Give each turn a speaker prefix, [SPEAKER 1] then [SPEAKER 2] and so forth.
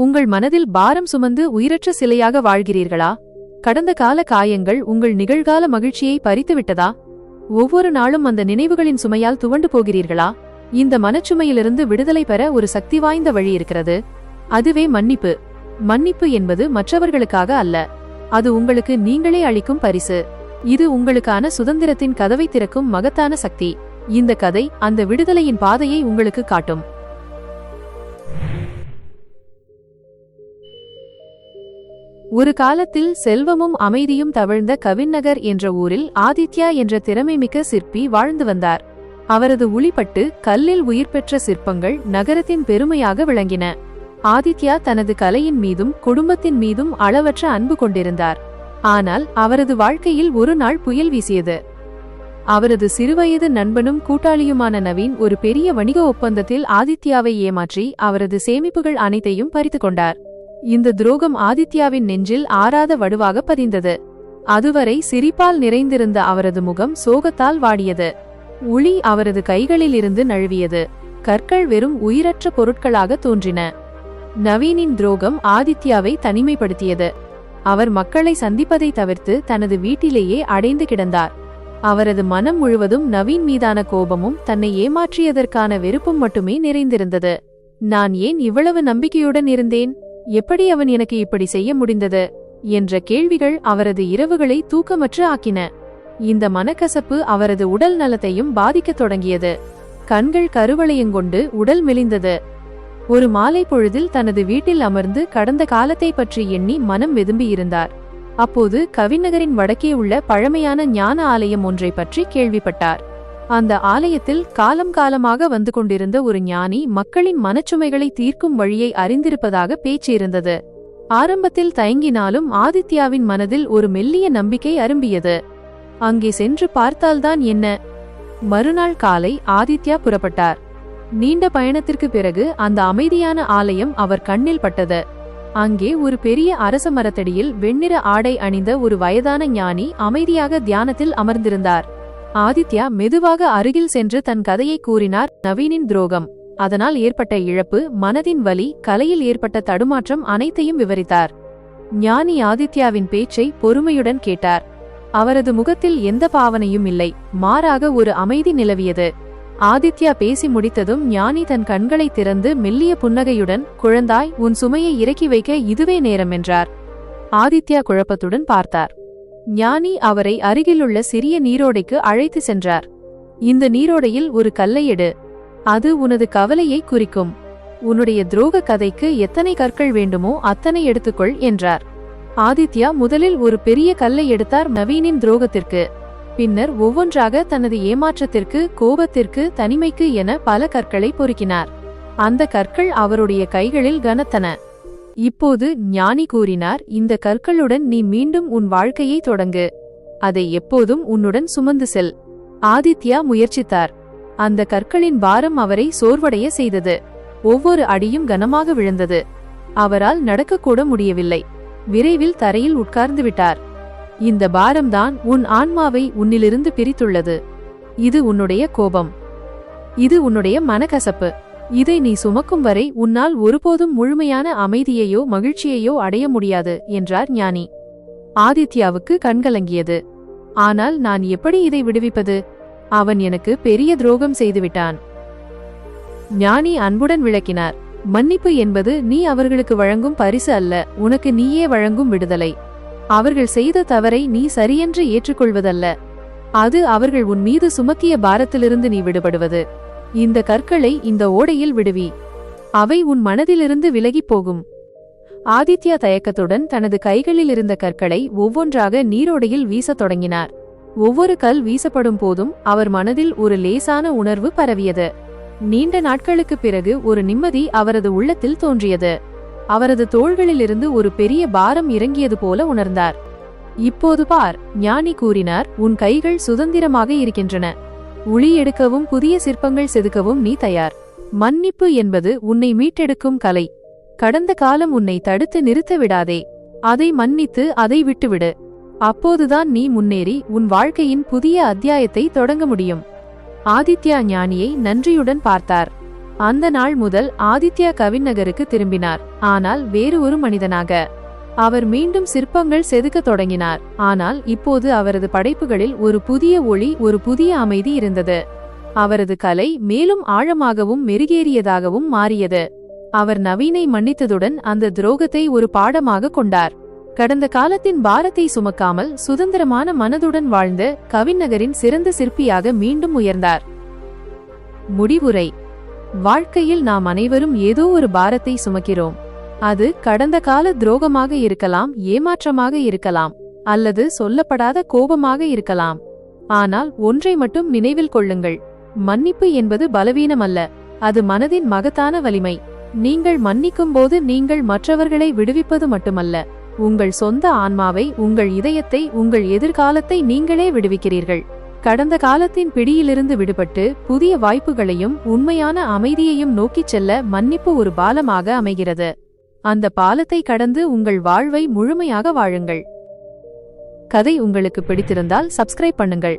[SPEAKER 1] உங்கள் மனதில் பாரம் சுமந்து உயிரற்ற சிலையாக வாழ்கிறீர்களா? கடந்த கால காயங்கள் உங்கள் நிகழ்கால மகிழ்ச்சியை பறித்துவிட்டதா? ஒவ்வொரு நாளும் அந்த நினைவுகளின் சுமையால் துவண்டு போகிறீர்களா? இந்த மனச்சுமையிலிருந்து விடுதலை பெற ஒரு சக்தி வாய்ந்த வழி இருக்கிறது. அதுவே மன்னிப்பு. மன்னிப்பு என்பது மற்றவர்களுக்காக அல்ல. அது உங்களுக்கு நீங்களே அளிக்கும் பரிசு. இது உங்களுக்கான சுதந்திரத்தின் கதவை திறக்கும் மகத்தான சக்தி. இந்த கதை அந்த விடுதலையின் பாதையை உங்களுக்கு காட்டும். ஒரு காலத்தில் செல்வமும் அமைதியும் தவழ்ந்த கவிநகர் என்ற ஊரில் ஆதித்யா என்ற திறமைமிக்க சிற்பி வாழ்ந்து வந்தார். அவரது ஒளிப்பட்டு கல்லில் உயிர் பெற்ற சிற்பங்கள் நகரத்தின் பெருமையாக விளங்கின. ஆதித்யா தனது கலையின் மீதும் குடும்பத்தின் மீதும் அளவற்ற அன்பு கொண்டிருந்தார். ஆனால் அவரது வாழ்க்கையில் ஒரு நாள் புயல் வீசியது. அவரது சிறுவயது நண்பனும் கூட்டாளியுமான நவீன் ஒரு பெரிய வணிக ஒப்பந்தத்தில் ஆதித்யாவை ஏமாற்றி அவரது சேமிப்புகள் அனைத்தையும் பறித்து கொண்டார். இந்த துரோகம் ஆதித்யாவின் நெஞ்சில் ஆறாத வடுவாக பதிந்தது. அதுவரை சிரிப்பால் நிறைந்திருந்த அவரது முகம் சோகத்தால் வாடியது. உளி அவரது கைகளில் இருந்து நழுவியது. கற்கள் வெறும் உயிரற்ற பொருட்களாக தோன்றின. நவீனின் துரோகம் ஆதித்யாவை தனிமைப்படுத்தியது. அவர் மக்களை சந்திப்பதை தவிர்த்து தனது வீட்டிலேயே அடைந்து கிடந்தார். அவரது மனம் முழுவதும் நவீன் மீதான கோபமும் தன்னை ஏமாற்றியதற்கான வெறுப்பும் மட்டுமே நிறைந்திருந்தது. நான் ஏன் இவ்வளவு நம்பிக்கையுடன் இருந்தேன்? எப்படி அவன் எனக்கு இப்படி செய்ய முடிந்தது? என்ற கேள்விகள் அவரது இரவுகளை தூக்கமற்று ஆக்கின. இந்த மனக்கசப்பு அவரது உடல் நலத்தையும் பாதிக்கத் தொடங்கியது. கண்கள் கருவளையங்கொண்டு உடல் மெலிந்தது. ஒரு மாலை பொழுதில் தனது வீட்டில் அமர்ந்து கடந்த காலத்தை பற்றி எண்ணி மனம் வெதும்பியிருந்தார் அப்போது கவிநகரின் வடக்கே உள்ள பழமையான ஞான ஆலயம் ஒன்றை பற்றி கேள்விப்பட்டார். அந்த ஆலயத்தில் காலம் காலமாக வந்து கொண்டிருந்த ஒரு ஞானி மக்களின் மனச்சுமைகளை தீர்க்கும் வழியை அறிந்திருப்பதாக பேச்சு இருந்தது ஆரம்பத்தில் தயங்கினாலும் ஆதித்யாவின் மனதில் ஒரு மெல்லிய நம்பிக்கை அரும்பியது. அங்கே சென்று பார்த்தால்தான் என்ன? மறுநாள் காலை ஆதித்யா புறப்பட்டார். நீண்ட பயணத்திற்கு பிறகு அந்த அமைதியான ஆலயம் அவர் கண்ணில் பட்டது. அங்கே ஒரு பெரிய அரச மரத்தடியில் வெண்ணிற ஆடை அணிந்த ஒரு வயதான ஞானி அமைதியாக தியானத்தில் அமர்ந்திருந்தார். ஆதித்யா மெதுவாக அருகில் சென்று தன் கதையை கூறினார் நவீனின் துரோகம். அதனால் ஏற்பட்ட இழப்பு மனதின் வலி கலையில் ஏற்பட்ட தடுமாற்றம் அனைத்தையும் விவரித்தார். ஞானி ஆதித்யாவின் பேச்சை பொறுமையுடன் கேட்டார். அவரது முகத்தில் எந்த பாவனையும் இல்லை மாறாக ஒரு அமைதி நிலவியது. ஆதித்யா பேசி முடித்ததும் ஞானி தன் கண்களை திறந்து மெல்லிய புன்னகையுடன் குழந்தாய் உன் சுமையை இறக்கி வைக்க இதுவே நேரம் என்றார். ஆதித்யா குழப்பத்துடன் பார்த்தார். ஞானி அவரை அருகிலுள்ள சிறிய நீரோடைக்கு அழைத்து சென்றார். இந்த நீரோடையில் ஒரு கல்லை எடு. அது உனது கவலையை குறிக்கும். உன்னுடைய துரோக கதைக்கு எத்தனை கற்கள் வேண்டுமோ அத்தனை எடுத்துக்கொள் என்றார். ஆதித்யா முதலில் ஒரு பெரிய கல்லை எடுத்தார் நவீனின் துரோகத்திற்கு. பின்னர் ஒவ்வொன்றாக தனது ஏமாற்றத்திற்கு கோபத்திற்கு தனிமைக்கு என பல கற்களை பொறுக்கினார். அந்த கற்கள் அவருடைய கைகளில் கனத்தன. இப்போது ஞானி கூறினார் இந்த கற்களுடன் நீ மீண்டும் உன் வாழ்க்கையை தொடங்கு. அதை எப்போதும் உன்னுடன் சுமந்து செல். ஆதித்யா முயற்சித்தார். அந்த கற்களின் பாரம் அவரை சோர்வடைய செய்தது. ஒவ்வொரு அடியும் கனமாக விழுந்தது. அவரால் நடக்கக்கூட முடியவில்லை. விரைவில் தரையில் உட்கார்ந்து விட்டார். இந்த பாரம்தான் உன் ஆன்மாவை உன்னிலிருந்து பிரித்துள்ளது. இது உன்னுடைய கோபம். இது உன்னுடைய மனக்கசப்பு. இதை நீ சுமக்கும் வரை உன்னால் ஒருபோதும் முழுமையான அமைதியையோ மகிழ்ச்சியையோ அடைய முடியாது என்றார் ஞானி. ஆதித்யாவுக்கு கண்கலங்கியது. ஆனால் நான் எப்படி இதை விடுவிப்பது? அவன் எனக்கு பெரிய துரோகம் செய்துவிட்டான். ஞானி அன்புடன் விளக்கினார். மன்னிப்பு என்பது நீ அவர்களுக்கு வழங்கும் பரிசு அல்ல உனக்கு நீயே வழங்கும் விடுதலை. அவர்கள் செய்த தவறை நீ சரியென்று ஏற்றுக்கொள்வதல்ல. அது அவர்கள் உன் மீது சுமத்திய பாரத்திலிருந்து நீ விடுபடுவது. இந்த கற்களை இந்த ஓடையில் விடுவி. அவை உன் மனதிலிருந்து விலகிப் போகும். ஆதித்யா தயக்கத்துடன் தனது கைகளில் இருந்த கற்களை ஒவ்வொன்றாக நீரோடையில் வீசத் தொடங்கினார். ஒவ்வொரு கல் வீசப்படும் போதும் அவர் மனதில் ஒரு லேசான உணர்வு பரவியது. நீண்ட நாட்களுக்குப் பிறகு ஒரு நிம்மதி அவரது உள்ளத்தில் தோன்றியது. அவரது தோள்களிலிருந்து ஒரு பெரிய பாரம் இறங்கியது போல உணர்ந்தார். இப்போது பார் ஞானி கூறினார் உன் கைகள் சுதந்திரமாக இருக்கின்றன. உளி எடுக்கவும் புதிய சிற்பங்கள் செதுக்கவும் நீ தயார். மன்னிப்பு என்பது உன்னை மீட்டெடுக்கும் கலை. கடந்த காலம் உன்னை தடுத்து நிறுத்த விடாதே. அதை மன்னித்து அதை விட்டுவிடு. அப்போதுதான் நீ முன்னேறி உன் வாழ்க்கையின் புதிய அத்தியாயத்தை தொடங்க முடியும். ஆதித்யா ஞானியை நன்றியுடன் பார்த்தார். அந்த நாள் முதல் ஆதித்யா கவிநகருக்கு திரும்பினார். ஆனால் வேறு ஒரு மனிதனாக. அவர் மீண்டும் சிற்பங்கள் செதுக்கத் தொடங்கினார். ஆனால் இப்போது அவரது படைப்புகளில் ஒரு புதிய ஒளி ஒரு புதிய அமைதி இருந்தது. அவரது கலை மேலும் ஆழமாகவும் மெருகேறியதாகவும் மாறியது. அவர் நவீனை மன்னித்ததுடன் அந்த துரோகத்தை ஒரு பாடமாக கொண்டார். கடந்த காலத்தின் பாரத்தை சுமக்காமல் சுதந்திரமான மனதுடன் வாழ்ந்த கவிநகரின் சிறந்த சிற்பியாக மீண்டும் உயர்ந்தார். முடிவுரை. வாழ்க்கையில் நாம் அனைவரும் ஏதோ ஒரு பாரத்தை சுமக்கிறோம். அது கடந்த கால துரோகமாக இருக்கலாம் ஏமாற்றமாக இருக்கலாம் அல்லது சொல்லப்படாத கோபமாக இருக்கலாம். ஆனால் ஒன்றை மட்டும் நினைவில் கொள்ளுங்கள். மன்னிப்பு என்பது பலவீனம் அல்ல அது மனதின் மகத்தான வலிமை. நீங்கள் மன்னிக்கும் போது நீங்கள் மற்றவர்களை விடுவிப்பது மட்டுமல்ல. உங்கள் சொந்த ஆன்மாவை உங்கள் இதயத்தை உங்கள் எதிர்காலத்தை நீங்களே விடுவிக்கிறீர்கள். கடந்த காலத்தின் பிடியிலிருந்து விடுபட்டு புதிய வாய்ப்புகளையும் உண்மையான அமைதியையும் நோக்கிச் செல்ல மன்னிப்பு ஒரு பாலமாக அமைகிறது. அந்த பாலத்தை கடந்து உங்கள் வாழ்வை முழுமையாக வாழுங்கள். கதை உங்களுக்கு பிடித்திருந்தால் சப்ஸ்கிரைப் பண்ணுங்கள்.